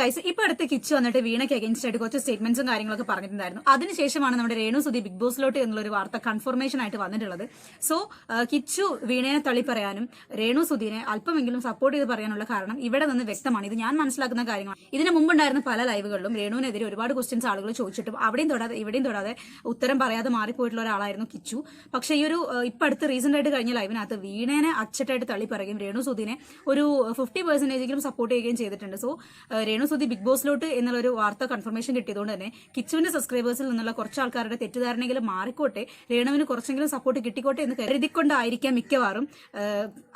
Guys ഇപ്പൊ അടുത്ത് കിച്ചു വന്നിട്ട് വീണയ്ക്ക് അഗേൻസ്റ്റ് ആയിട്ട് കുറച്ച് സ്റ്റേറ്റ്മെന്റ്സും കാര്യങ്ങളൊക്കെ പറഞ്ഞിട്ടുണ്ടായിരുന്നു. അതിനുശേഷമാണ് നമ്മുടെ രേണു സുധി ബിഗ് ബോസിലോട്ട് എന്നുള്ള ഒരു വാർത്ത കൺഫർമേഷൻ ആയിട്ട് വന്നിട്ടുള്ളത്. സോ കിച്ചു വീണയെ തള്ളി പറയാനും രേണു സുധീനെ അല്പമെങ്കിലും സപ്പോർട്ട് ചെയ്ത് പറയാനുള്ള കാരണം ഇവിടെ നിന്ന് വ്യക്തമാണ്. ഇത് ഞാൻ മനസ്സിലാക്കുന്ന കാര്യമാണ് ഇതിന് മുമ്പുണ്ടായിരുന്ന പല ലൈവുകളിലും രേണുവിനെതിരെ ഒരുപാട് ക്വസ്റ്റ്യൻസ് ആളുകൾ ചോദിച്ചിട്ടും അവിടെയും തൊടാതെ ഇവിടെയും തൊടാതെ ഉത്തരം പറയാതെ മാറിപ്പോയിട്ടുള്ള ഒരാളായിരുന്നു കിച്ചു. പക്ഷേ ഈ ഒരു ഇപ്പൊ അടുത്ത് റീസെന്റ് ആയിട്ട് കഴിഞ്ഞ ലൈവിനകത്ത് വീണേനെ അച്ചട്ടായിട്ട് തള്ളി പറയുകയും രേണു സുധീനെ ഒരു ഫിഫ്റ്റി പെർസെന്റേജെങ്കിലും സപ്പോർട്ട് ചെയ്യുകയും ചെയ്തിട്ടുണ്ട്. സോ രേണു സുധി ബിഗ് ബോസിലോട്ട് എന്നുള്ള ഒരു വാർത്ത കൺഫർമേഷൻ കിട്ടിയതുകൊണ്ട് തന്നെ കിച്ചുവിന്റെ സബ്സ്ക്രൈബേഴ്സിൽ നിന്നുള്ള കുറച്ച് ആൾക്കാരുടെ തെറ്റിദ്ധാരണയെങ്കിലും മാറിക്കോട്ടെ രേണുവിന് കുറച്ചെങ്കിലും സപ്പോർട്ട് കിട്ടിക്കോട്ടെ എന്ന് കരുതിക്കൊണ്ടായിരിക്കാം മിക്കവാറും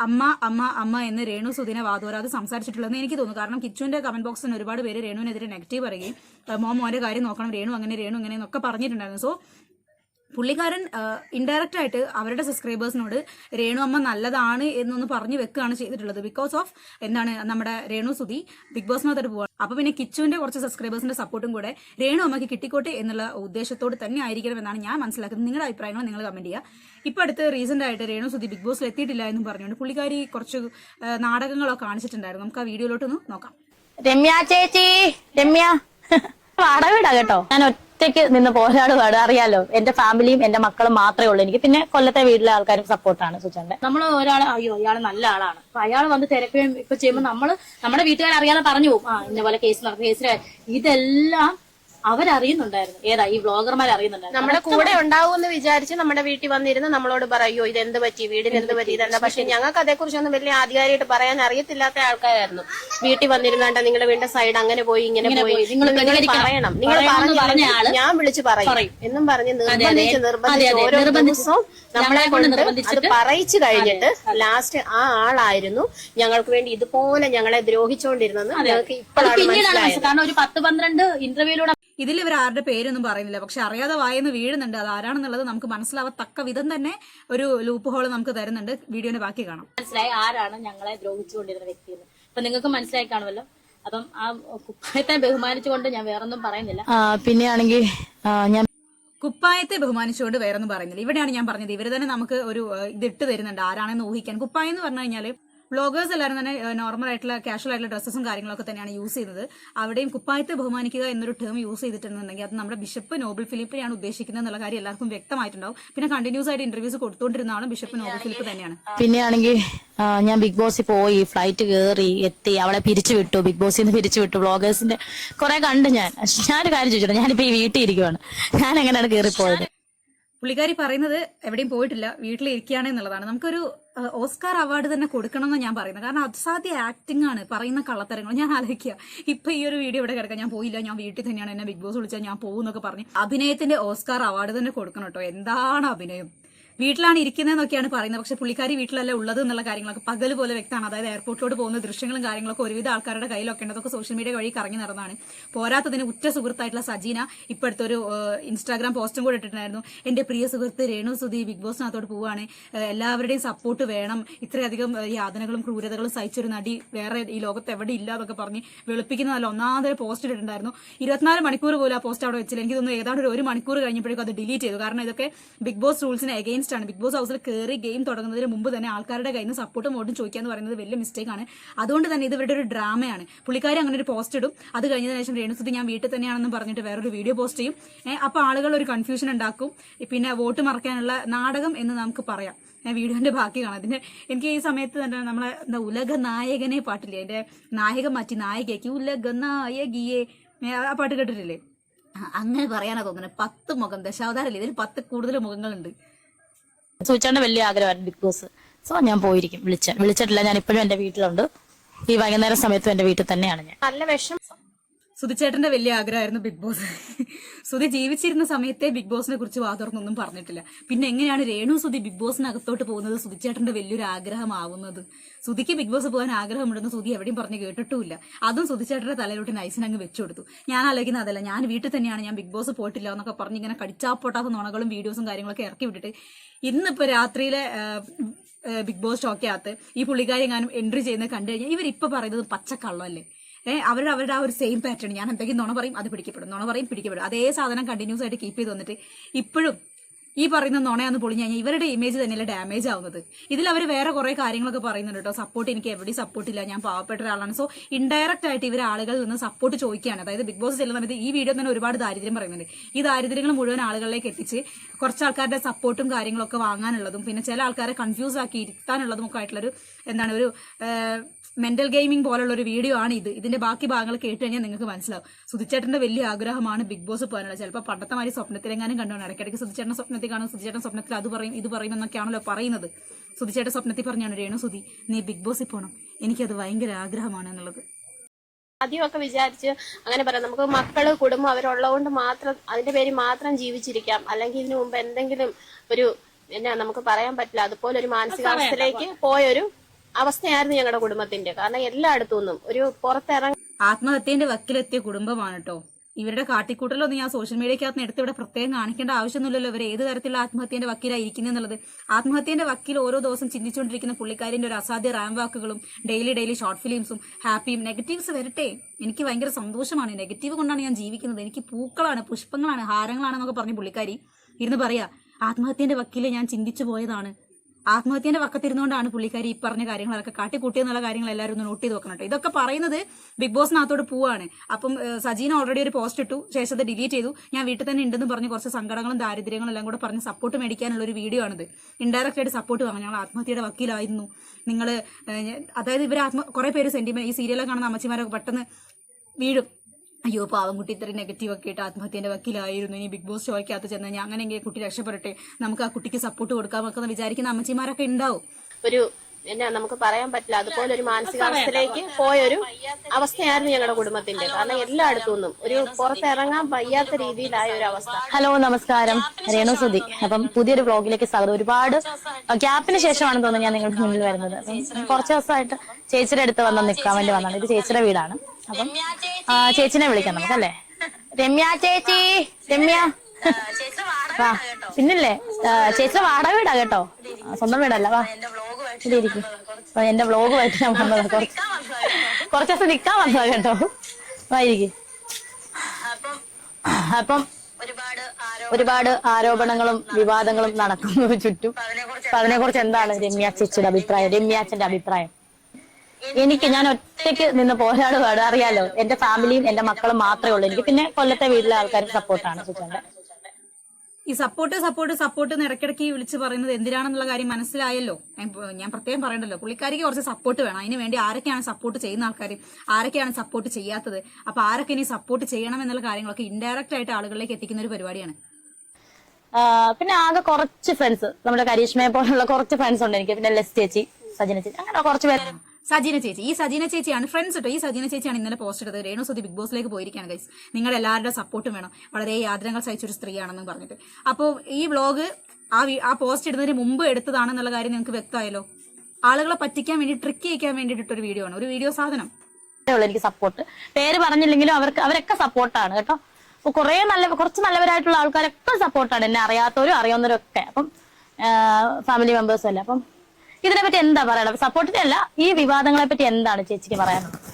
അമ്മ അമ്മ അമ്മ എന്ന് രേണു സുദിനെ വാദോരാതെ സംസാരിച്ചിട്ടുള്ളതെന്ന് എനിക്ക് തോന്നുന്നു. കാരണം കിച്ചുവിന്റെ കമന്റ് ബോക്സിൽ ഒരുപാട് പേര് രേണുവിനെതിരെ നെഗറ്റീവ് പറയുകയും മോ മോന്റെ കാര്യം നോക്കണം രേണു അങ്ങനെ രേണു ഇങ്ങനെ എന്നൊക്കെ പറഞ്ഞിട്ടുണ്ടായിരുന്നു. സോ പുള്ളിക്കാരൻ ഇൻഡയറക്റ്റ് ആയിട്ട് അവരുടെ സബ്സ്ക്രൈബേഴ്സിനോട് രേണു അമ്മ നല്ലതാണ് എന്നൊന്ന് പറഞ്ഞു വെക്കുകയാണ് ചെയ്തിട്ടുള്ളത്. ബിക്കോസ് ഓഫ് എന്താണ് നമ്മുടെ രേണു സുധി ബിഗ് ബോസിനകത്തോട്ട് പോവാണ്. അപ്പൊ പിന്നെ കിച്ചുവിന്റെ കുറച്ച് സബ്സ്ക്രൈബേഴ്സിന്റെ സപ്പോർട്ടും കൂടെ രേണു അമ്മയ്ക്ക് കിട്ടിക്കോട്ടെ എന്നുള്ള ഉദ്ദേശത്തോട് തന്നെ ആയിരിക്കണം എന്നാണ് ഞാൻ മനസ്സിലാക്കുന്നത്. നിങ്ങളുടെ അഭിപ്രായങ്ങൾ നിങ്ങൾ കമന്റ് ചെയ്യുക. ഇപ്പൊ അടുത്ത് റീസെന്റ് ആയിട്ട് രേണു സുധി ബിഗ് ബോസിൽ എത്തിയിട്ടില്ല എന്നും പറഞ്ഞുകൊണ്ട് പുള്ളിക്കാരി കുറച്ച് നാടകങ്ങളൊക്കെ കാണിച്ചിട്ടുണ്ടായിരുന്നു. നമുക്ക് ആ വീഡിയോയിലോട്ടൊന്ന് നോക്കാം. രമ്യ ചേച്ചി രമ്യ. കേട്ടോ. ഞാൻ ഒറ്റയ്ക്ക് നിന്ന് പോരാടുപാട് അറിയാലോ എന്റെ ഫാമിലിയും എന്റെ മക്കളും മാത്രമേ ഉള്ളൂ. എനിക്ക് പിന്നെ കൊല്ലത്തെ വീട്ടിലെ ആൾക്കാരും സപ്പോർട്ടാണ് സുചാന്റെ നമ്മൾ ഒരാൾ അയ്യോ അയാൾ നല്ല ആളാണ്. അപ്പൊ അയാൾ വന്ന് തിരക്കുകയും ഇപ്പൊ ചെയ്യുമ്പോൾ നമ്മൾ നമ്മുടെ വീട്ടുകാർ അറിയാതെ പറഞ്ഞു പോകും. ആ ഇന്ന പോലെ കേസ് നടക്കുന്ന കേസിലെ ഇതെല്ലാം അവരറിയുന്നുണ്ടായിരുന്നു. ഏതാ ഈ വ്ളോഗർമാർ അറിയുന്നുണ്ടായിരുന്നു. നമ്മുടെ കൂടെ ഉണ്ടാവുമെന്ന് വിചാരിച്ച് നമ്മുടെ വീട്ടിൽ വന്നിരുന്ന് നമ്മളോട് പറയോ ഇത് എന്ത് പറ്റി? വീടിന് എന്ത് പറ്റി? ഇതെന്താ? പക്ഷെ ഞങ്ങൾക്ക് അതേക്കുറിച്ചൊന്നും വലിയ ആധികാരികമായിട്ട് പറയാൻ അറിയത്തില്ലാത്ത ആൾക്കാരായിരുന്നു. വീട്ടിൽ വന്നിരുന്നാണ്ട നിങ്ങളുടെ വീടിന്റെ സൈഡ് അങ്ങനെ പോയി ഇങ്ങനെ പോയി. നിങ്ങൾ പറയണം. നിങ്ങൾ പറഞ്ഞു ഞാൻ വിളിച്ച് പറയും. എന്നും പറഞ്ഞ് നിർബന്ധിച്ച് നിർബന്ധിച്ച് ഓരോ ദിവസവും നമ്മളെ കൊണ്ട് അത് പറയിച്ചു കഴിഞ്ഞിട്ട് ലാസ്റ്റ് ആ ആളായിരുന്നു. ഞങ്ങൾക്ക് വേണ്ടി ഇതുപോലെ ഞങ്ങളെ ദ്രോഹിച്ചോണ്ടിരുന്നത് ഞങ്ങൾക്ക് ഇപ്പോഴാണ് മനസ്സിലായത്. കാരണം ഒരു പത്ത് പന്ത്രണ്ട് ഇന്റർവ്യൂയിലൂടെ ഇതിൽ ഇവർ ആരുടെ പേരൊന്നും പറയുന്നില്ല. പക്ഷെ അറിയാതെ വായെന്ന് വീഴുന്നുണ്ട്. അത് ആരാണെന്നുള്ളത് നമുക്ക് മനസ്സിലാവത്തക്ക വിധം തന്നെ ഒരു ലൂപ്പ് ഹോൾ നമുക്ക് തരുന്നുണ്ട്. വീഡിയോന്റെ ബാക്കി കാണാം. മനസ്സിലായി ആരാണ് ഞങ്ങളെ ദ്രോഹിച്ചുകൊണ്ടിരുന്ന വ്യക്തി എന്ന് അപ്പൊ നിങ്ങൾക്ക് മനസ്സിലായി കാണുമല്ലോ? അപ്പം ആ കുപ്പായത്തെ ബഹുമാനിച്ചുകൊണ്ട് ഞാൻ വേറൊന്നും പറയുന്നില്ല. പിന്നെയാണെങ്കിൽ ഞാൻ കുപ്പായത്തെ ബഹുമാനിച്ചുകൊണ്ട് വേറൊന്നും പറയുന്നില്ല. ഇവിടെയാണ് ഞാൻ പറഞ്ഞത്. ഇവർ തന്നെ നമുക്ക് ഒരു ഇതിട്ട് തരുന്നുണ്ട്. ആരാണെന്ന് ഊഹിക്കാൻ. കുപ്പായം എന്ന് പറഞ്ഞു കഴിഞ്ഞാൽ വ്ളോഗേഴ്സ് എല്ലാവരും തന്നെ നോർമൽ ആയിട്ടുള്ള കാഷ്വൽ ആയിട്ടുള്ള ഡ്രസ്സസും കാര്യങ്ങളൊക്കെ തന്നെയാണ് യൂസ് ചെയ്യുന്നത് അവിടെയും കുപ്പായത്തെ ബഹുമാനിക്കുക എന്നൊരു ടേം യൂസ് ചെയ്തിട്ടുണ്ടെങ്കിൽ അത് നമ്മുടെ ബിഷപ്പ് നോബിൾ ഫിലിപ്പിനെയാണ് ഉദ്ദേശിക്കുന്നത് എന്നുള്ള കാര്യം എല്ലാവർക്കും വ്യക്തമായിട്ടുണ്ടാവും. പിന്നെ കണ്ടിന്യൂസ് ആയിട്ട് ഇന്റർവ്യൂസ് കൊടുത്തുകൊണ്ടിരുന്ന ആളും ബിഷപ്പ് നോബിൾ ഫിലിപ്പ് തന്നെയാണ്. പിന്നെയാണെങ്കിൽ ഞാൻ ബിഗ് ബോസിൽ പോയി ഫ്ലൈറ്റ് കയറി എത്തി അവളെ പിരിച്ചു വിട്ടു. ബിഗ് ബോസിൽ നിന്ന് പിരിച്ചു വിട്ടു. വ്ളോഗേഴ്സിന്റെ കുറെ കണ്ട് ഞാൻ. ഞാനൊരു കാര്യം ചോദിച്ചിട്ടുണ്ട് ഞാനിപ്പോ ഈ വീട്ടിൽ ഇരിക്കുവാണ്. ഞാൻ എങ്ങനെയാണ് കയറിപ്പോയത് പുള്ളിക്കാരി പറയുന്നത് എവിടെയും പോയിട്ടില്ല വീട്ടിലിരിക്കുകയാണ് എന്നുള്ളതാണ്. നമുക്കൊരു ഓസ്കാർ അവാർഡ് തന്നെ കൊടുക്കണമെന്ന് ഞാൻ പറയുന്നത്. കാരണം അസാധ്യ ആക്ടിംഗ് ആണ് പറയുന്ന കള്ളത്തരങ്ങൾ. ഞാൻ ആലോചിക്കുക. ഇപ്പൊ ഈ ഒരു വീഡിയോ ഇവിടെ കിടക്കാം. ഞാൻ പോയില്ല. ഞാൻ വീട്ടിൽ തന്നെയാണ് എന്നെ ബിഗ് ബോസ് വിളിച്ചാൽ ഞാൻ പോകുന്നൊക്കെ പറഞ്ഞ് അഭിനയത്തിന്റെ ഓസ്കാർ അവാർഡ് തന്നെ കൊടുക്കണം കേട്ടോ. എന്താണ് അഭിനയം? വീട്ടിലാണ് ഇരിക്കുന്നതെന്നൊക്കെയാണ് പറയുന്നത്. പക്ഷെ പുള്ളിക്കാരി വീട്ടിലല്ല ഉള്ളത് എന്നുള്ള കാര്യങ്ങളൊക്കെ പകൽ പോലെ വ്യക്തമാണ്. അതായത് എയർപോർട്ടിലോട്ട് പോകുന്ന ദൃശ്യങ്ങളും കാര്യങ്ങളൊക്കെ ഒരുവിധ ആൾക്കാരുടെ കയ്യിലൊക്കെ ഉണ്ടതൊക്കെ സോഷ്യൽ മീഡിയ വഴി കറങ്ങി നടന്നതാണ്. പോരാത്തതിന് ഉറ്റ സുഹൃത്തായിട്ടുള്ള സജീന ഇപ്പോഴത്തെ ഒരു ഇൻസ്റ്റാഗ്രാം പോസ്റ്റും കൂടെ ഇട്ടിട്ടുണ്ടായിരുന്നു. എന്റെ പ്രിയ സുഹൃത്ത് രേണു സുധി ബിഗ് ബോസിനകത്തോട്ട് പോവാണ് എല്ലാവരുടെയും സപ്പോർട്ട് വേണം. ഇത്രയധികം യാതനകളും ക്രൂരതകളും സഹിച്ചൊരു നടി വേറെ ഈ ലോകത്ത് എവിടെ ഇല്ല എന്നൊക്കെ പറഞ്ഞ് വെളുപ്പിക്കുന്നതല്ല ഒന്നാമതൊരു പോസ്റ്റ് ഇട്ടിട്ടുണ്ടായിരുന്നു. ഇരുപത്തിനാല് മണിക്കൂർ പോലും ആ പോസ്റ്റ് അവിടെ വെച്ചില്ല. എനിക്ക് തോന്നുന്നു ഏതാണ്ട് ഒരു ഒരു മണിക്കൂർ കഴിഞ്ഞപ്പോഴേക്കും അത് ഡിലീറ്റ് ചെയ്തു. കാരണം ഇതൊക്കെ ബിഗ് ബോസ് റൂൾസിന് അഗെയിൻസ്റ്റ് ആണ് ബിഗ് ബോസ് ഹൗസിൽ കയറി ഗെയിം തുടങ്ങുന്നതിന് മുമ്പ് തന്നെ ആൾക്കാരുടെ കയ്യിൽ നിന്ന് സപ്പോർട്ടും വോട്ടും ചോദിക്കുക എന്ന് പറയുന്നത് വലിയ മിസ്റ്റേക്ക് ആണ്. അതുകൊണ്ട് തന്നെ ഇത് ഇവരുടെ ഒരു ഡ്രാമയാണ്. പുള്ളിക്കാരി അങ്ങനെ ഒരു പോസ്റ്റ് ഇടും. അത് കഴിഞ്ഞതിന് ശേഷം രേണുസുദ്ധി ഞാൻ വീട്ടിൽ തന്നെയാണെന്ന് പറഞ്ഞിട്ട് വേറൊരു വീഡിയോ പോസ്റ്റ് ചെയ്യും. അപ്പോൾ അപ്പൊ ആളുകൾ ഒരു കൺഫ്യൂഷൻ ഉണ്ടാക്കും. പിന്നെ വോട്ട് മറക്കാനുള്ള നാടകം എന്ന് നമുക്ക് പറയാം. ഞാൻ വീഡിയോന്റെ ബാക്കി കാണാം. അതിന്റെ എനിക്ക് ഈ സമയത്ത് തന്നെ നമ്മളെ എന്താ ഉലക നായകനെ പാട്ടില്ലേ? എന്റെ നായകൻ മാറ്റി നായികയ്ക്ക്. ഉലക നായകിയെ. ആ പാട്ട് കേട്ടിട്ടില്ലേ? അങ്ങനെ പറയാനാ തോന്നുന്നത് പത്ത് മുഖം ദശാവതാരല്ലേ? ഇതിൽ പത്ത് കൂടുതൽ മുഖങ്ങളുണ്ട്. സൂചിച്ചാണ്ട് വലിയ ആഗ്രഹമായിരുന്നു ബിഗ് ബോസ്. സോ ഞാൻ പോയിരിക്കും വിളിച്ച. വിളിച്ചിട്ടില്ല. ഞാൻ ഇപ്പോഴും എന്റെ വീട്ടിലുണ്ട്. ഈ വൈകുന്നേരം സമയത്തും എന്റെ വീട്ടിൽ തന്നെയാണ് ഞാൻ. നല്ല വിഷം സുധിച്ചേട്ടന്റെ വലിയ ആഗ്രഹമായിരുന്നു ബിഗ് ബോസ്. സുധി ജീവിച്ചിരുന്ന സമയത്തെ ബിഗ് ബോസിനെ കുറിച്ച് വാതുറന്നൊന്നും പറഞ്ഞിട്ടില്ല. പിന്നെ എങ്ങനെയാണ് രേണു സുധി ബിഗ് ബോസിനകത്തോട്ട് പോകുന്നത്? സുധിച്ചേട്ടന്റെ വലിയൊരു ആഗ്രഹമാവുന്നത്. സുധിക്ക് ബിഗ് ബോസ് പോകാൻ ആഗ്രഹമുണ്ടെന്ന് സുധി എവിടെയും പറഞ്ഞ് കേട്ടിട്ടുമില്ല. അതും സുധിച്ചേട്ടന്റെ തലയിലോട്ട് നൈസിനങ്ങ് വെച്ചു കൊടുത്തു ഞാൻ ആലോചിക്കുന്ന അതല്ല ഞാൻ വീട്ടിൽ തന്നെയാണ് ഞാൻ ബിഗ് ബോസ് പോയിട്ടില്ല എന്നൊക്കെ പറഞ്ഞ് ഇങ്ങനെ കടിച്ചാപ്പൊട്ടാത്ത നുണകളും വീഡിയോസും കാര്യങ്ങളൊക്കെ ഇറക്കി വിട്ടിട്ട് ഇന്നിപ്പോ രാത്രിയിലെ ബിഗ് ബോസ് ഷോക്കകത്ത് ഈ പുള്ളിക്കാരി എങ്ങാനും എൻട്രി ചെയ്യുന്നത് കണ്ടു കഴിഞ്ഞാൽ ഇവരിപ്പോ പറയുന്നത് പച്ചക്കള്ളല്ലേ? അവരുടെ അവരുടെ ആ ഒരു സെയിം പാറ്റേൺ ഞാൻ എന്തെങ്കിലും നുണ പറയും അത് പിടിക്കപ്പെടും. നുണ പറയും പിടിക്കപ്പെടും. അതേ സാധനം കണ്ടിന്യൂസ് ആയിട്ട് കീപ്പ് ചെയ്ത് വന്നിട്ട് ഇപ്പോഴും ഈ പറയുന്ന നുണയാന്ന് പൊളിഞ്ഞു കഴിഞ്ഞാൽ ഇവരുടെ ഇമേജ് തന്നെയല്ലേ ഡാമേജ് ആവുന്നത്. ഇതിൽ അവർ വേറെ കുറെ കാര്യങ്ങളൊക്കെ പറയുന്നുണ്ട് കേട്ടോ. സപ്പോർട്ട് എനിക്ക് എവിടെ സപ്പോർട്ട് ഇല്ല. ഞാൻ പാവപ്പെട്ട ഒരാളാണ്. സോ ഇൻഡയറക്റ്റ് ആയിട്ട് ഇവർ ആളുകളിൽ നിന്ന് സപ്പോർട്ട് ചോദിക്കുകയാണ്. അതായത് ബിഗ് ബോസ് ചെല്ലുന്ന സമയത്ത് ഈ വീഡിയോ തന്നെ ഒരുപാട് ദാരിദ്ര്യം പറയുന്നുണ്ട്. ഈ ദാരിദ്ര്യങ്ങൾ മുഴുവൻ ആളുകളിലേക്ക് എത്തിച്ച് കുറച്ച് ആൾക്കാരുടെ സപ്പോർട്ടും കാര്യങ്ങളൊക്കെ വാങ്ങാനുള്ളതും പിന്നെ ചില ആൾക്കാരെ കൺഫ്യൂസ് ആക്കി ഇരുത്താനുള്ളതും ഒക്കെ ആയിട്ടുള്ളൊരു എന്താണ് ഒരു മെന്റൽ ഗെയിമിംഗ് പോലുള്ള ഒരു വീഡിയോ ആണ് ഇത്. ഇതിന്റെ ബാക്കി ഭാഗങ്ങൾ കേട്ട് കഴിഞ്ഞാൽ നിങ്ങൾക്ക് മനസ്സിലാവും. സുധിച്ചേട്ടന്റെ വലിയ ആഗ്രഹമാണ് ബിഗ് ബോസ് പോകാനുള്ളത്. ചിലപ്പോൾ പണ്ടത്തെ മാതിരി സ്വപ്നത്തിലെങ്ങാനും കണ്ടുകൊണ്ട് ഇടയ്ക്കിടയ്ക്ക് സുധിച്ചേട്ടൻ സ്വപ്നത്തിൽ കാണും. സുധിച്ചേട്ടൻ സ്വപ്നത്തിൽ അത് പറയും ഇത് പറയും എന്നൊക്കെയാണല്ലോ പറയുന്നത്. സുധിച്ചേട്ടൻ സ്വപ്നത്തിൽ പറഞ്ഞാണ് രേണു സുധി നീ ബിഗ് ബോസിൽ പോകണം എനിക്കത് ഭയങ്കര ആഗ്രഹമാണ് എന്നുള്ളത്. ആദ്യമൊക്കെ വിചാരിച്ച് അങ്ങനെ പറയാം. നമുക്ക് മക്കൾ കുടുംബം അവരുള്ളതുകൊണ്ട് മാത്രം അതിന്റെ പേര് മാത്രം ജീവിച്ചിരിക്കാം. അല്ലെങ്കിൽ ഇതിനു മുമ്പ് എന്തെങ്കിലും ഒരു എന്നാ നമുക്ക് പറയാൻ പറ്റില്ല. അതുപോലെ ഒരു മാനസികാവസ്ഥയിലേക്ക് പോയൊരു അവസ്ഥയായിരുന്നു ഞങ്ങളുടെ കുടുംബത്തിന്റെ. കാരണം എല്ലായിടത്തു നിന്നും ഒരു പുറത്തിറങ്ങി ആത്മഹത്യന്റെ വക്കിലെത്തിയ കുടുംബമാണ് കേട്ടോ ഇവരുടെ കാട്ടിക്കൂട്ടലൊന്നും ഞാൻ സോഷ്യൽ മീഡിയക്കകത്ത് എടുത്ത് ഇവിടെ പ്രത്യേകം കാണിക്കേണ്ട ആവശ്യമൊന്നുമില്ലല്ലോ. ഇവർ ഏത് തരത്തിലുള്ള ആത്മഹത്യന്റെ വക്കീലായിരിക്കുന്നത് എന്നുള്ളത്. ആത്മഹത്യന്റെ വക്കീൽ ഓരോ ദിവസം ചിന്തിച്ചുകൊണ്ടിരിക്കുന്ന പുള്ളിക്കാരിന്റെ ഒരു അസാധ്യ റാം വാക്കുകളും ഡെയിലി ഡെയിലി ഷോർട്ട് ഫിലിംസും ഹാപ്പിയും നെഗറ്റീവ്സ് വരട്ടെ. എനിക്ക് ഭയങ്കര സന്തോഷമാണ്. നെഗറ്റീവ് കൊണ്ടാണ് ഞാൻ ജീവിക്കുന്നത്. എനിക്ക് പൂക്കളാണ് പുഷ്പങ്ങളാണ് ഹാരങ്ങളാണെന്നൊക്കെ പറഞ്ഞു പുള്ളിക്കാരി ഇരുന്ന് പറയാ ആത്മഹത്യന്റെ വക്കീലെ ഞാൻ ചിന്തിച്ചു പോയതാണ്. ആത്മഹത്യന്റെ വക്കത്തിരുന്നുകൊണ്ടാണ് പുള്ളിക്കാരി ഈ പറഞ്ഞ കാര്യങ്ങളൊക്കെ കാട്ടിക്കൂട്ടിയെന്നുള്ള കാര്യങ്ങൾ എല്ലാവരും ഒന്ന് നോട്ട് ചെയ്ത് വെക്കണം കേട്ടോ. ഇതൊക്കെ പറയുന്നത് ബിഗ് ബോസിനകത്തോട് പോവാണ്. അപ്പം സജീന ഓൾറെഡി ഒരു പോസ്റ്റ് ഇട്ടു. ശേഷം അത് ഡിലീറ്റ് ചെയ്തു. ഞാൻ വീട്ടിൽ തന്നെ ഉണ്ടെന്ന് പറഞ്ഞ് കുറച്ച് സങ്കടങ്ങളും ദാരിദ്ര്യങ്ങളും എല്ലാം കൂടെ പറഞ്ഞ് സപ്പോർട്ട് മേടിക്കാനുള്ള ഒരു വീഡിയോ ആണിത്. ഇൻഡയറക്റ്റ് ആയിട്ട് സപ്പോർട്ട് വാങ്ങാം ഞങ്ങൾ ആത്മഹത്യയുടെ വക്കീലായിരുന്നു. നിങ്ങൾ അതായത് ഇവർ ആത്മ കുറെ പേര് സെന്റിമെന്റ് ഈ സീരിയലൊക്കെ കാണുന്ന അമ്മച്ചിമാരൊക്കെ പെട്ടെന്ന് വീഴും. അയ്യോ പാവംകുട്ടി ഇത്ര നെഗറ്റീവ് ഒക്കെ ആയിട്ട് ആത്മഹത്യന്റെ വക്കീലായിരുന്നു. ഇനി ബിഗ് ബോസ് ഷോയ്ക്കകത്ത് ചെന്ന് ഞാൻ അങ്ങനെ കുട്ടി രക്ഷപ്പെടട്ടെ. നമുക്ക് ആ കുട്ടിക്ക് സപ്പോർട്ട് കൊടുക്കാമൊക്കെ എന്ന് വിചാരിക്കുന്ന അമ്മച്ചിമാരൊക്കെ ഉണ്ടാവും. ഒരു എന്നാ നമുക്ക് പറയാൻ പറ്റില്ല. അതുപോലെ ഒരു മാനസികാവസ്ഥയിലേക്ക് പോയൊരു അവസ്ഥയായിരുന്നു ഞങ്ങളുടെ കുടുംബത്തിന്റെ. കാരണം എല്ലായിടത്തു നിന്നും ഒരു പുറത്തിറങ്ങാൻ വയ്യാത്ത രീതിയിലായ ഒരു അവസ്ഥ. ഹലോ നമസ്കാരം. രേണു സുധി. അപ്പം പുതിയൊരു വ്ളോഗിലേക്ക് സ്വാഗതം. ഒരുപാട് ഗ്യാപ്പിന് ശേഷമാണ് തോന്നുന്നു ഞാൻ നിങ്ങളുടെ മുന്നിൽ വരുന്നത്. കുറച്ച് ദിവസമായിട്ട് ചേച്ചിയുടെ അടുത്ത് വന്ന് നിൽക്കാൻ വേണ്ടി വന്നതാണ്. ഇത് ചേച്ചിയുടെ വീടാണ്. അപ്പം ആ, ചേച്ചിനെ വിളിക്കാം നമുക്ക് അല്ലേ? രമ്യ ചേച്ചി. രമ്യ. പിന്നില്ലേ? ചേച്ചിയുടെ വാടക വീടാ കേട്ടോ. സ്വന്തം വീടല്ല. വാ. ഇവിടെ ഇരിക്കും. അപ്പൊ എന്റെ വ്ളോഗുമായിട്ട് ഞാൻ വന്നതാ. കുറച്ച് കുറച്ച് ദിവസം നിക്കാൻ വന്നതാ കേട്ടോ. വായിരിക്കും അപ്പം ഒരുപാട് ആരോപണങ്ങളും വിവാദങ്ങളും നടക്കുന്നത് ചുറ്റും. അപ്പൊ അതിനെക്കുറിച്ച് എന്താണ് രമ്യ ചേച്ചിയുടെ അഭിപ്രായം? രമ്യാച്ചന്റെ അഭിപ്രായം. എനിക്ക് ഞാൻ ഒറ്റയ്ക്ക് നിന്ന് പോരാടുകയാണ് അറിയാലോ എന്റെ ഫാമിലിയും എന്റെ മക്കളും മാത്രമേ ഉള്ളൂ. എനിക്ക് പിന്നെ കൊല്ലത്തെ വീട്ടിലെ ആൾക്കാരും സപ്പോർട്ടാണ് സുചന്റെ ഈ സപ്പോർട്ട് സപ്പോർട്ട് സപ്പോർട്ട് ഇടയ്ക്കിടയ്ക്ക് വിളിച്ച് പറയുന്നത് എന്തിനാണെന്നുള്ള കാര്യം മനസ്സിലായല്ലോ? ഞാൻ പ്രത്യേകം പറയണ്ടല്ലോ. പുള്ളിക്കാരിക്ക് കുറച്ച് സപ്പോർട്ട് വേണം. അതിന് വേണ്ടി ആരൊക്കെയാണ് സപ്പോർട്ട് ചെയ്യുന്ന ആൾക്കാർ ആരൊക്കെയാണ് സപ്പോർട്ട് ചെയ്യാത്തത്? അപ്പൊ ആരൊക്കെ ഇനി സപ്പോർട്ട് ചെയ്യണം എന്നുള്ള കാര്യങ്ങളൊക്കെ ഇൻഡയറക്റ്റ് ആയിട്ട് ആളുകളിലേക്ക് എത്തിക്കുന്ന ഒരു പരിപാടിയാണ്. പിന്നെ ആകെ കുറച്ച് ഫ്രണ്ട്സ് നമ്മുടെ കരീഷ്മയെ പോലുള്ള കുറച്ച് ഫ്രണ്ട്സ് ഉണ്ട് എനിക്ക്. പിന്നെ ലെസ് ചേച്ചി സജന ചേച്ചി. അങ്ങനെ കുറച്ച് പേര്. സജീന ചേച്ചി. ഈ സജീന ചേച്ചിയാണ് ഫ്രണ്ട്സ് കേട്ടോ ഈ സജീന ചേച്ചിയാണ് ഇന്നലെ പോസ്റ്റ് എടുത്തത് രേണു സുധി ബിഗ് ബോസിലേക്ക് പോയിരിക്കുകയാണ് ഗൈസ് നിങ്ങളുടെ എല്ലാവരുടെ സപ്പോർട്ടും വേണം. വളരെ യാതനകൾ സഹിച്ചൊരു സ്ത്രീയാണെന്ന് പറഞ്ഞിട്ട്. അപ്പോൾ ഈ വ്ളോഗ് ആ ആ പോസ്റ്റ് ഇടുന്നതിന് മുമ്പ് എടുത്തതാണെന്നുള്ള കാര്യം നിങ്ങൾക്ക് വ്യക്തമായല്ലോ? ആളുകളെ പറ്റിക്കാൻ വേണ്ടി ട്രിക്ക് ചെയ്യിക്കാൻ വേണ്ടിയിട്ടൊരു വീഡിയോ ആണ്. ഒരു വീഡിയോ സാധനം. എനിക്ക് സപ്പോർട്ട് പേര് പറഞ്ഞില്ലെങ്കിലും അവർക്ക് അവരൊക്കെ സപ്പോർട്ടാണ് കേട്ടോ. അപ്പൊ കുറെ നല്ല കുറച്ച് നല്ലവരായിട്ടുള്ള ആൾക്കാരൊക്കെ സപ്പോർട്ടാണ് എന്നെ അറിയാത്തവരും അറിയാവുന്നവരും ഒക്കെ അപ്പം ഫാമിലി മെമ്പേഴ്സ് അല്ലേ. അപ്പം ഇതിനെ പറ്റി എന്താ പറയണത് സപ്പോർട്ടിനല്ല ഈ വിവാദങ്ങളെ പറ്റി എന്താണ് ചേച്ചിക്ക് പറയാനുള്ളത്?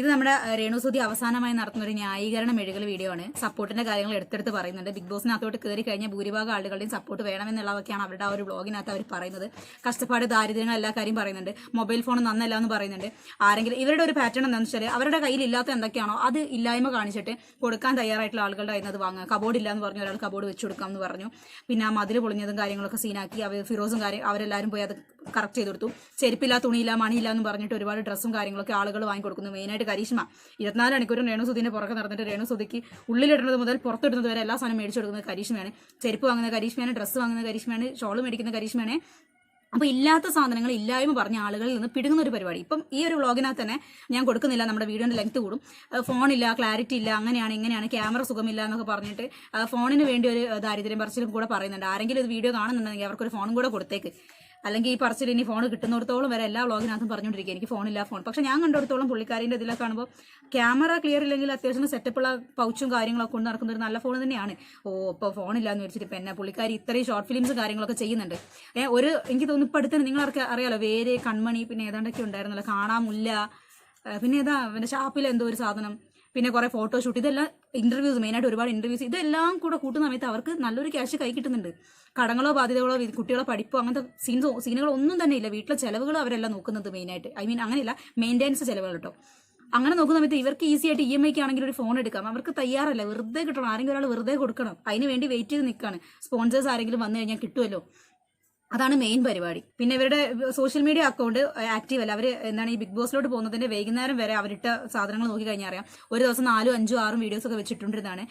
ഇത് നമ്മുടെ രേണു രേണുസുതി അവസാനമായി നടത്തുന്ന ഒരു ന്യായീകരണ മെഴുകൽ വീഡിയോ ആണ്. സപ്പോർട്ടിന്റെ കാര്യങ്ങൾ എടുത്തെടുത്ത് പറയുന്നുണ്ട്. ബിഗ് ബോസിനകത്തോട്ട് കയറി കഴിഞ്ഞാൽ ഭൂരിഭാഗം ആളുകളുടെയും സപ്പോർട്ട് വേണമെന്നുള്ളതൊക്കെയാണ് അവരുടെ ആ ഒരു ബ്ലോഗിനകത്ത് അവർ പറയുന്നത്. കഷ്ടപ്പാട് ദാരിദ്ര്യങ്ങൾ എല്ലാ കാര്യം പറയുന്നുണ്ട്. മൊബൈൽ ഫോൺ നന്നല്ല എന്ന് പറയുന്നുണ്ട്. ആരെങ്കിലും ഇവരുടെ ഒരു പാറ്റേൺ എന്താണെന്ന് വെച്ചാൽ അവരുടെ കയ്യിൽ ഇല്ലാത്ത എന്തൊക്കെയാണോ അത് ഇല്ലായ്മ കാണിച്ചിട്ട് കൊടുക്കാൻ തയ്യാറായിട്ടുള്ള ആളുകളുടെ കയ്യിൽ അത് വാങ്ങുക. കബോർഡ് ഇല്ല എന്ന് പറഞ്ഞു ഒരാൾ കബോർഡ് വെച്ച് കൊടുക്കാം എന്ന് പറഞ്ഞു. പിന്നെ ആ മതിൽ പൊളിഞ്ഞതും കാര്യങ്ങളൊക്കെ സീനാക്കി അവർ ഫിറോസും കാര്യം അവരെല്ലാവരും പോയി അത് കറക്റ്റ് ചെയ്ത് കൊടുത്തു. ചെരുപ്പില്ല തുണിയില്ല മണിയില്ല എന്ന് പറഞ്ഞിട്ട് ഒരുപാട് ഡ്രസ്സും കാര്യങ്ങളൊക്കെ ആളുകൾ വാങ്ങിക്കൊടുക്കുന്നു മെയിനായിട്ട് കരീഷ്മ. ഇരുപത്തിനാല് മണിക്കൂർ രേണുസുദിനെ പുറകെ നടന്നിട്ട് രേണുസുദിക്ക് ഉള്ളിലിടുന്നത് മുതൽ പുറത്തിടുന്നത് വരെ എല്ലാ സാധനം മേടിച്ചു കൊടുക്കുന്നത് കരീഷ്മയാണ്. ചെരുപ്പ് വാങ്ങുന്ന കരീഷ്മയാണ് ഡ്രസ്സ് വാങ്ങുന്ന കരീഷ്മയാണ് ഷോൾ മേടിക്കുന്ന കരീഷ്മയാണ്. അപ്പൊ ഇല്ലാത്ത സാധനങ്ങൾ ഇല്ലായ്മ പറഞ്ഞ ആളുകളിൽ നിന്ന് പിടുങ്ങുന്ന ഒരു പരിപാടി. ഇപ്പം ഈ ഒരു വ്ളോഗിനകത്ത് തന്നെ ഞാൻ കൊടുക്കുന്നില്ല നമ്മുടെ വീഡിയോന്റെ ലെങ്ത് കൂടും. ഫോണില്ല ക്ലാരിറ്റി ഇല്ല അങ്ങനെയാണ് ഇങ്ങനെയാണ് ക്യാമറ സുഖമില്ല എന്നൊക്കെ പറഞ്ഞിട്ട് ഫോണിന് വേണ്ടി ഒരു ദാരിദ്ര്യം പറച്ചിലും കൂടെ പറയുന്നുണ്ട്. ആരെങ്കിലും ഒരു വീഡിയോ കാണുന്നുണ്ടെങ്കിൽ അവർക്കൊരു ഫോണും കൂടെ കൊടുത്തേക്ക്. അല്ലെങ്കിൽ ഈ പറച്ചിൽ ഇനി ഫോൺ കിട്ടുന്നിടത്തോളം വരെ എല്ലാ വ്ളോഗിനകത്തും പറഞ്ഞുകൊണ്ടിരിക്കുക. എനിക്ക് ഫോണില്ല ഫോൺ പക്ഷെ ഞാൻ കണ്ടിടത്തോളം പുള്ളിക്കാരിന്റെ ഇതിലൊക്കെ കാണുമ്പോൾ ക്യാമറ ക്ലിയർ ഇല്ലെങ്കിൽ അത്യാവശ്യം സെറ്റപ്പുള്ള പൗച്ചും കാര്യങ്ങളൊക്കെ കൊണ്ട് നടക്കുന്ന ഒരു നല്ല ഫോൺ തന്നെയാണ്. ഓ ഇപ്പോൾ ഫോണില്ല എന്ന് വെച്ചിട്ട് പിന്നെ പുള്ളിക്കാരി ഇത്രയും ഷോർട്ട് ഫിലിംസ് കാര്യങ്ങളൊക്കെ ചെയ്യുന്നുണ്ട്. ഏഹ് ഒരു എനിക്ക് തോന്നുന്നു ഇപ്പം അടുത്ത് നിങ്ങളൊക്കെ അറിയാലോ വേര് കൺമണി പിന്നെ ഏതാണ്ടൊക്കെ ഉണ്ടായിരുന്നല്ലോ കാണാമില്ല പിന്നെ ഏതാ പിന്നെ ഷാപ്പിൽ എന്തോ ഒരു സാധനം. പിന്നെ കുറെ ഫോട്ടോഷൂട്ട് ഇതെല്ലാം ഇന്റർവ്യൂസ് മെയിനായിട്ട് ഒരുപാട് ഇന്റർവ്യൂസ് ഇതെല്ലാം കൂടെ കൂട്ടുന്ന സമയത്ത് അവർക്ക് നല്ലൊരു ക്യാഷ് കൈ കിട്ടുന്നുണ്ട്. കടങ്ങളോ ബാധ്യതകളോ കുട്ടികളോ പഠിപ്പോ അങ്ങനത്തെ സീൻസോ സീനുകളോ ഒന്നും തന്നെ ഇല്ല. വീട്ടിലെ ചെലവുകൾ അവരെല്ലാം നോക്കുന്നത് മെയിനായിട്ട് ഐ മീൻ അങ്ങനെയല്ല മെയിന്റെനൻസ് ചെലവുകൾ കേട്ടോ അങ്ങനെ നോക്കുന്ന സമയത്ത് ഇവർക്ക് ഈസി ആയിട്ട് ഇ എം ഐക്ക് ആണെങ്കിൽ ഒരു ഫോൺ എടുക്കാം. അവർക്ക് തയ്യാറല്ല. വെറുതെ കിട്ടണം. ആരെങ്കിലും ഒരാൾ വെറുതെ കൊടുക്കണം. അതിന് വേണ്ടി വെയിറ്റ് ചെയ്ത് നിൽക്കുകയാണ് സ്പോൺസേഴ്സ് ആരെങ്കിലും വന്നു കഴിഞ്ഞാൽ കിട്ടുമല്ലോ അതാണ് മെയിൻ പരിപാടി. പിന്നെ ഇവരുടെ സോഷ്യൽ മീഡിയ അക്കൗണ്ട് ആക്റ്റീവ് അല്ല. അവർ എന്താണ് ഈ ബിഗ് ബോസിലോട്ട് പോകുന്നതിന്റെ വൈകുന്നേരം വരെ അവരിട്ട സാധനങ്ങൾ നോക്കി കഴിഞ്ഞാൽ അറിയാം. ഒരു ദിവസം നാലും അഞ്ചും ആറും വീഡിയോസ് ഒക്കെ വെച്ചിട്ടുണ്ടിരുന്നതാണ്.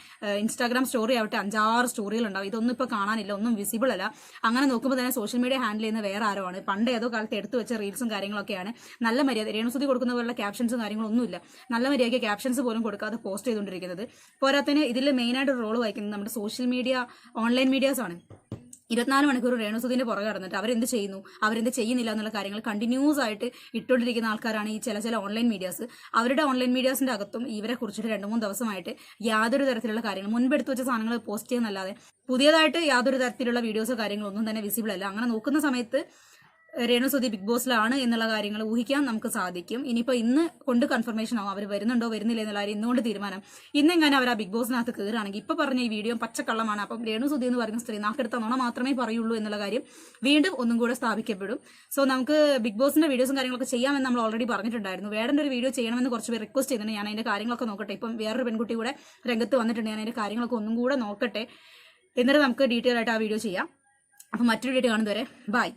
ഇൻസ്റ്റാഗ്രാം സ്റ്റോറി ആവട്ടെ അഞ്ചാറ് സ്റ്റോറികൾ ഉണ്ടാവും. ഇതൊന്നും ഇപ്പോൾ കാണാനില്ല. ഒന്നും വിസിബിൾ അല്ല. അങ്ങനെ നോക്കുമ്പോൾ തന്നെ സോഷ്യൽ മീഡിയ ഹാൻഡിൽ ചെയ്യുന്ന വേറെ ആരോ ആണ്. പണ്ട് ഏതോ കാലത്ത് എടുത്തു വെച്ച റീൽസും കാര്യങ്ങളൊക്കെയാണ്. നല്ല മര്യാദ രേണുസുതി കൊടുക്കുന്ന പോലുള്ള ക്യാപ്ഷൻസും കാര്യങ്ങളൊന്നുമില്ല നല്ല മര്യാദയ്ക്ക് ക്യാപ്ഷൻസ് പോലും കൊടുക്കാതെ പോസ്റ്റ് ചെയ്തുകൊണ്ടിരിക്കുന്നത് പോരാത്തതിന് ഇതിൽ മെയിനായിട്ട് റോൾ വഹിക്കുന്നത് നമ്മുടെ സോഷ്യൽ മീഡിയ ഓൺലൈൻ മീഡിയാസ് ആണ്. ഇരുപത്തിനാല് മണിക്കൂർ രേണുസുതിന്റെ പുറകെ നടന്നിട്ട് അവരെന്ത് ചെയ്യുന്നു? അവരെന്ത് ചെയ്യുന്നില്ല എന്നുള്ള കാര്യങ്ങൾ കണ്ടിന്യൂസ് ആയിട്ട് ഇട്ടുകൊണ്ടിരിക്കുന്ന ആൾക്കാരാണ് ഈ ചില ചില ഓൺലൈൻ മീഡിയാസ് അവരുടെ ഓൺലൈൻ മീഡിയാസിന്റെ അകത്തും ഇവരെ കുറിച്ചിട്ട് രണ്ട് മൂന്ന് ദിവസമായിട്ട് യാതൊരു തരത്തിലുള്ള കാര്യങ്ങൾ മുൻപെടുത്ത് വെച്ച സാധനങ്ങൾ പോസ്റ്റ് ചെയ്യുന്നല്ലാതെ പുതിയതായിട്ട് യാതൊരു തരത്തിലുള്ള വീഡിയോസോ കാര്യങ്ങളോ ഒന്നും തന്നെ വിസിബിൾ അല്ല. അങ്ങനെ നോക്കുന്ന സമയത്ത് രേണുസുതി ബിഗ് ബോസിലാണ് എന്നുള്ള കാര്യങ്ങൾ ഊഹിക്കാൻ നമുക്ക് സാധിക്കും. ഇനിയിപ്പോൾ ഇന്ന് കൊണ്ട് കൺഫർമേഷൻ ആവും. അവർ വരുന്നുണ്ടോ വരുന്നില്ല എന്നുള്ള കാര്യം ഇന്നുകൊണ്ട് തീരുമാനം. ഇന്നെങ്ങനെ അവർ ആ ബിഗ് ബോസിനകത്ത് കയറുകയാണെങ്കിൽ ഇപ്പോൾ പറഞ്ഞ ഈ വീഡിയോ പച്ചക്കള്ളമാണ്. അപ്പം രേണുസുതി എന്ന് പറയുന്ന സ്ത്രീ നാക്കെടുത്ത നുണ മാത്രമേ പറയുള്ളൂ എന്നുള്ള കാര്യം വീണ്ടും ഒന്നും കൂടെ സ്ഥാപിക്കപ്പെടും. സോ നമുക്ക് ബിഗ് ബോസിന്റെ വീഡിയോസും കാര്യങ്ങളൊക്കെ ചെയ്യാമെന്ന് നമ്മൾ ഓൾറെഡി പറഞ്ഞിട്ടുണ്ടായിരുന്നു. വേടന്റെ ഒരു വീഡിയോ ചെയ്യണമെന്ന് കുറച്ച് പേർ റിക്വസ്റ്റ് ചെയ്തിട്ടുണ്ട്. ഞാൻ അതിന്റെ കാര്യങ്ങളൊക്കെ നോക്കട്ടെ. ഇപ്പം വേറൊരു പെൺകുട്ടി കൂടെ രംഗത്ത് വന്നിട്ടുണ്ട്. ഞാൻ അതിന്റെ കാര്യങ്ങളൊക്കെ ഒന്നും കൂടെ നോക്കട്ടെ. എന്നിട്ട് നമുക്ക് ഡീറ്റെയിൽ ആയിട്ട് ആ വീഡിയോ ചെയ്യാം. അപ്പം മറ്റൊരു വീഡിയോ കാണുന്നവരെ ബൈ